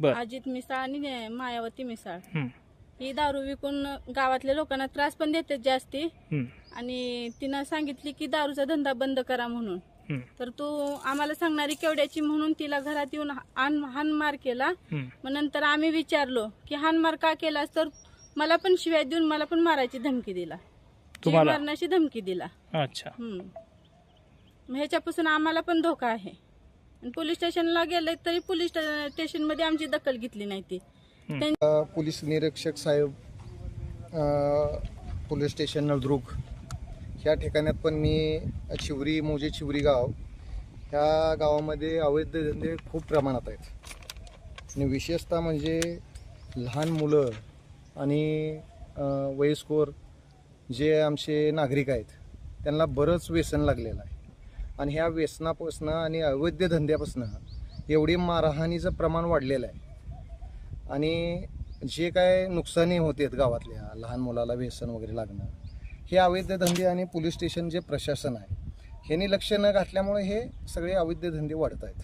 बर. अजित मिसाळ आणि मायावती मिसाळ. हं, ही दारू विकून गावातल्या लोकांना त्रास पण देते जास्ती. हं, आणि तिनं सांगितली की दारूचा धंदा बंद करा म्हणून. हं, तर तू आम्हाला सांगणारी केवड्याची म्हणून तिला घरात येऊन हान हानमार केला. हं. मग नंतर आम्ही विचारलो की हानमार का केलास? तर मला पण शिव्या देऊन मला पण मारायची धमकी दिला. जीव तुम्हाला? मारण्याची धमकी दिला. अच्छा. हम्म. मग ह्याच्यापासून आम्हाला पण धोका आहे. पोलीस स्टेशनला गेले तरी पोलीस स्टेशनमध्ये आमची दखल घेतली नाही ती. पोलीस निरीक्षक साहेब पोलीस स्टेशन नळदुर्ग. ह्या ठिकाणात पण मी चिवरी मोजे चिवरी गाव ह्या गावामध्ये अवैध धंदे खूप प्रमाणात आहेत. आणि विशेषतः म्हणजे लहान मुलं आणि वयस्कर जे आमचे नागरिक आहेत त्यांना बरंच व्यसन लागलेलं आहे. आणि ह्या व्यसनापासनं आणि अवैध धंद्यापासनं एवढी मारहाणीचं प्रमाण वाढलेलं आहे. आणि जे काय नुकसानी होते गावातल्या लहान मुलाला व्यसन वगैरे लागणं हे अवैध धंदे आणि पोलीस स्टेशन जे प्रशासन आहे ह्यांनी लक्ष न घातल्यामुळे हे सगळे अवैध धंदे वाढत आहेत.